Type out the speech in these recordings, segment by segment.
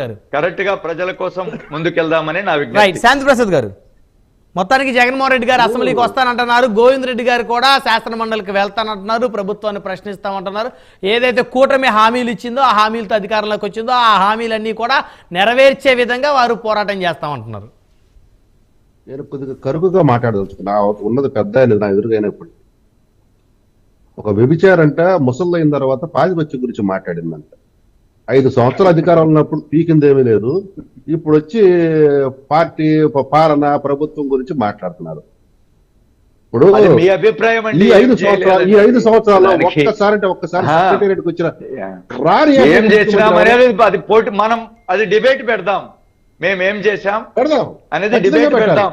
గారు. కరెక్ట్గా ప్రజల కోసం ముందుకెళ్దామని నా విజ్ఞప్తి. శాంతి ప్రసాద్ గారు. మొత్తానికి జగన్మోహన్ రెడ్డి గారు అసెంబ్లీకి వస్తానంటున్నారు. గోవింద్ రెడ్డి గారు కూడా శాసన మండలికి వెళ్తానంటున్నారు. ప్రభుత్వాన్ని ప్రశ్నిస్తామంటున్నారు. ఏదైతే కూటమి హామీలు ఇచ్చిందో ఆ హామీలతో అధికారంలోకి వచ్చిందో ఆ హామీలన్నీ కూడా నెరవేర్చే విధంగా వారు పోరాటం చేస్తామంటున్నారు. నేను కొద్దిగా కరుకుగా మాట్లాడదలుచుకున్నా. ఉన్నది పెద్ద ఆయన నా ఎదురుగైనప్పుడు. ఒక వ్యభిచారంట ముసళ్ళైన తర్వాత పాతిపత్యం గురించి మాట్లాడిందంట. ఐదు సంవత్సరాల అధికారం ఉన్నప్పుడు పీకిందేమీ లేదు ఇప్పుడు వచ్చి పార్టీ పాలన ప్రభుత్వం గురించి మాట్లాడుతున్నారు ఇప్పుడు మీ అభిప్రాయం ఈ అండి ఐదు సంవత్సరాలు ఈ. ఐదు సంవత్సరాల్లో ఒక్కసారి అంటే ఒక్కసారి. సెక్రటేరియట్కి వచ్చిన. రాని ఏం చేసినాం అనేది అది పోటీ మనం అది డిబేట్ పెడదాం మేము ఏం చేశాం పెడదాం అనేది డిబేట్. పెడదాం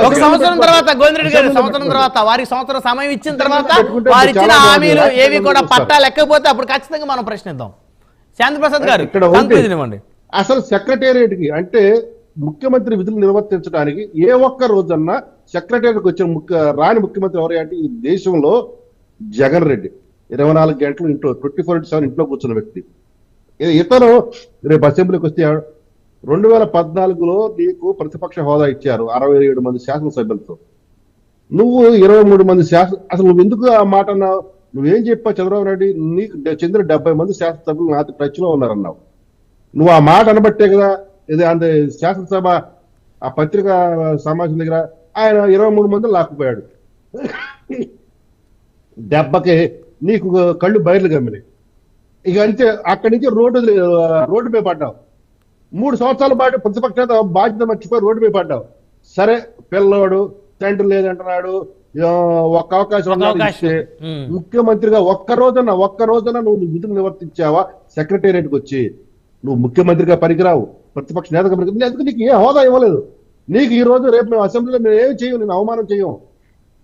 ఒక. సంవత్సరం తర్వాత గోవింద్ రెడ్డి గారు సంవత్సరం. తర్వాత వారికి సంవత్సరం సమయం ఇచ్చిన తర్వాత వారు ఇచ్చిన. హామీలు ఏవి కూడా. పట్టా లెక్కకపోతే అప్పుడు ఖచ్చితంగా మనం ప్రశ్నిద్దాం శాంతి ప్రసాద్ గారు ఇక్కడ అసలు సెక్రటేరియట్కి అంటే ముఖ్యమంత్రి విధులు నిర్వర్తించడానికి ఏ ఒక్క రోజన్నా సెక్రటేరియట్కి వచ్చిన ముఖ్య రాని ముఖ్యమంత్రి ఎవరు అంటే ఈ దేశంలో జగన్ రెడ్డి. ఇరవై నాలుగు గంటలు ఇంట్లో ట్వంటీ ఫోర్ ఇంటూ సెవెన్ ఇంట్లో కూర్చున్న వ్యక్తి. ఇతను రేపు అసెంబ్లీకి వస్తే రెండు వేల పద్నాలుగులో నీకు ప్రతిపక్ష హోదా ఇచ్చారు అరవై ఏడు మంది శాసనసభ్యులతో. నువ్వు ఇరవై మూడు మంది శాసన అసలు నువ్వు ఎందుకు ఆ మాట అన్నావు? నువ్వేం చెప్పావు చంద్రబాబు నాయుడు? నీకు చెందిన డెబ్బై మంది శాసనసభ్యులు నా టచ్లో ఉన్నారన్నావు. నువ్వు ఆ మాట అనబట్టే కదా ఇది అంటే శాసనసభ ఆ పత్రిక సమాజం దగ్గర ఆయన ఇరవై మూడు మంది లాక్కుపోయాడు. దెబ్బకి నీకు కళ్ళు బయర్లు గమ్మినాయి. ఇక అంతే అక్కడి నుంచి రోడ్డు రోడ్డు మీద పడ్డావు. మూడు సంవత్సరాల పాటు ప్రతిపక్ష బాధ్యత మర్చిపోయి రోడ్డు మీద పడ్డావు. సరే పిల్లోడు తండ్రి లేదంటున్నాడు. ఒక్క అవకాశం. ముఖ్యమంత్రిగా ఒక్క రోజున ఒక్క రోజున నువ్వు విధులు నివర్తించావా సెక్రటేరియట్కి వచ్చి. నువ్వు ముఖ్యమంత్రిగా పనికిరావు ప్రతిపక్ష నేతగా పనికి ఎందుకు నీకు ఏ హోదా ఇవ్వలేదు? నీకు ఈ రోజు రేపు మేము అసెంబ్లీలో మేము ఏమి చేయం నేను అవమానం చేయం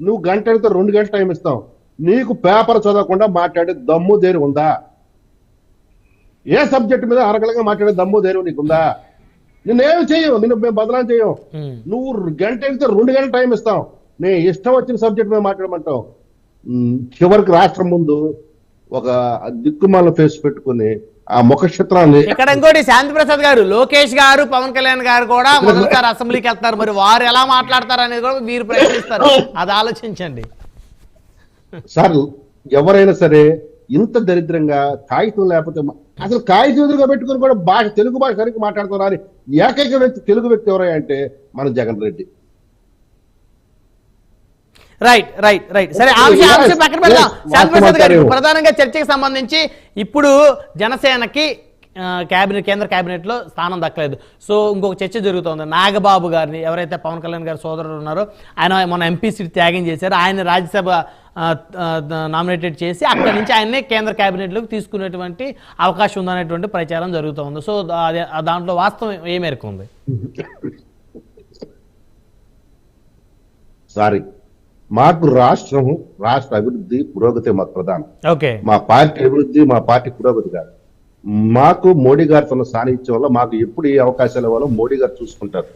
నువ్వు గంట అడిగితే రెండు గంటల టైం ఇస్తాం నీకు పేపర్ చదవకుండా మాట్లాడే దమ్ము ధైర్యం ఉందా? ఏ సబ్జెక్ట్ మీద అరగలగా మాట్లాడే దమ్ము ధైర్యం నీకుందా? నిన్నేమి చేయవు నిన్ను మేము బదలాం చేయం. నువ్వు గంట అడిగితే రెండు గంటల టైం ఇస్తాం. నేను ఇష్టం వచ్చిన సబ్జెక్ట్ మీద మాట్లాడమంటావు. ఉమ్, చివరికి రాష్ట్రం ముందు ఒక దిక్కుమాల ఫేస్ పెట్టుకుని ఆ ముఖ చిత్రాన్ని ఇక్కడ ఇంకోటి శాంతి ప్రసాద్ గారు లోకేష్ గారు పవన్ కళ్యాణ్ గారు కూడా మొదటిసారి అసెంబ్లీకి వెళ్తారు. మరి వారు ఎలా మాట్లాడతారు అనేది కూడా మీరు ప్రశ్నిస్తారు. అది ఆలోచించండి. సార్ ఎవరైనా సరే ఇంత దరిద్రంగా కాగితం లేకపోతే అసలు ఎదురుగా పెట్టుకుని కూడా భాష తెలుగు భాష సరిగ్గా మాట్లాడుతున్నారు ఏకైక వ్యక్తి తెలుగు వ్యక్తి ఎవరై అంటే మన Jagan Reddy. Right right right సరే ఆ విషయం ఆ విషయం పక్కన పెడదాం. Yes, శాంతి ప్రసాద్ గారు వాస్తవం ప్రధానంగా చర్చకి సంబంధించి ఇప్పుడు జనసేనకి ఆ, కేబినెట్ కేంద్ర కేబినెట్లో స్థానం దక్కలేదు. సో ఇంకొక చర్చ జరుగుతోంది. నాగబాబు గారిని ఎవరైతే పవన్ కళ్యాణ్ గారి సోదరుడు ఉన్నారో ఆయన మన ఎంపీ సీట్ త్యాగం చేశారు. ఆయన రాజ్యసభ నామినేటెడ్ చేసి అక్కడి నుంచి ఆయన్నే కేంద్ర కేబినెట్లోకి తీసుకునేటువంటి అవకాశం ఉందనేటువంటి ప్రచారం జరుగుతోంది. సో దాంట్లో వాస్తవం ఏ మేరకు ఉంది? సారీ. మాకు రాష్ట్రం రాష్ట్ర అభివృద్ధి పురోగతి మాకు ప్రధానం. ఓకే. మా పార్టీ అభివృద్ధి మా పార్టీ పురోగతి కాదు. మాకు మోడీ గారితో ఉన్న సాన్నిధ్యం వల్ల మాకు ఎప్పుడు ఏ అవకాశాలు ఇవ్వాలో మోడీ గారు చూసుకుంటారు.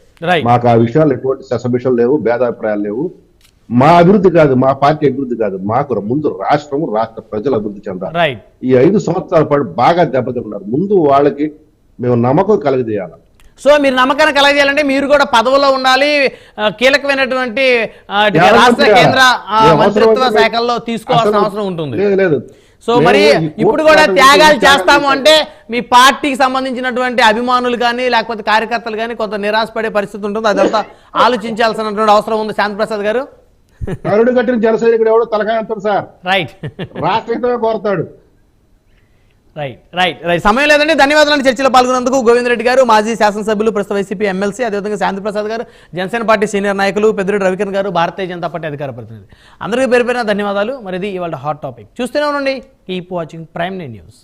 మాకు ఆ విషయాలు ఎటువంటి ససభిషాలు లేవు భేదాభిప్రాయాలు లేవు. మా అభివృద్ధి కాదు మా పార్టీ అభివృద్ధి కాదు మాకు ముందు రాష్ట్రం రాష్ట్ర ప్రజలు అభివృద్ధి చెందాలి. ఈ ఐదు సంవత్సరాల పాటు బాగా దెబ్బతిన్నారు. ముందు వాళ్ళకి మేము నమ్మకం కలగజేయాలి. సో మీరు నమ్మకాన్ని కలగజేయాలంటే మీరు కూడా పదవులో ఉండాలి. కీలకమైనటువంటి రాష్ట్ర? కేంద్ర మంత్రిత్వ శాఖల్లో తీసుకోవాల్సిన అవసరం ఉంటుంది. లేదు. సో మరి ఇప్పుడు కూడా త్యాగాలు చేస్తాము అంటే మీ పార్టీకి సంబంధించినటువంటి అభిమానులు కానీ లేకపోతే కార్యకర్తలు కానీ కొంత నిరాశపడే పరిస్థితి ఉంటుంది. అదంతా ఆలోచించాల్సినటువంటి అవసరం ఉంది. శాంతి ప్రసాద్ గారు. కరుడు కట్టిన జన సైనికుడు ఎవడో తలకాయ సార్. రైట్ రాష్ట్రీయతమే కోరతాడు రైట్ రైట్ రైట్ సమయం లేదండి. ధన్యవాదాలు చర్చలో పాల్గొన్నందుకు గోవింద్ రెడ్డి గారు మాజీ శాసనసభ్యులు ప్రస్తుత వైసీపీ ఎమ్మెల్సీ అదేవిధంగా శాంతిప్రసాద్ గారు జనసేన పార్టీ సీనియర్ నాయకులు పెద్దిరెడ్డి రవికిరణ్ గారు భారతీయ జనతా పార్టీ అధికార ప్రతినిధి. అందరికీ పేరు ధన్యవాదాలు. మరి ఇది ఇవాళ హాట్ టాపిక్ చూస్తూనే ఉండండి. Keep watching prime news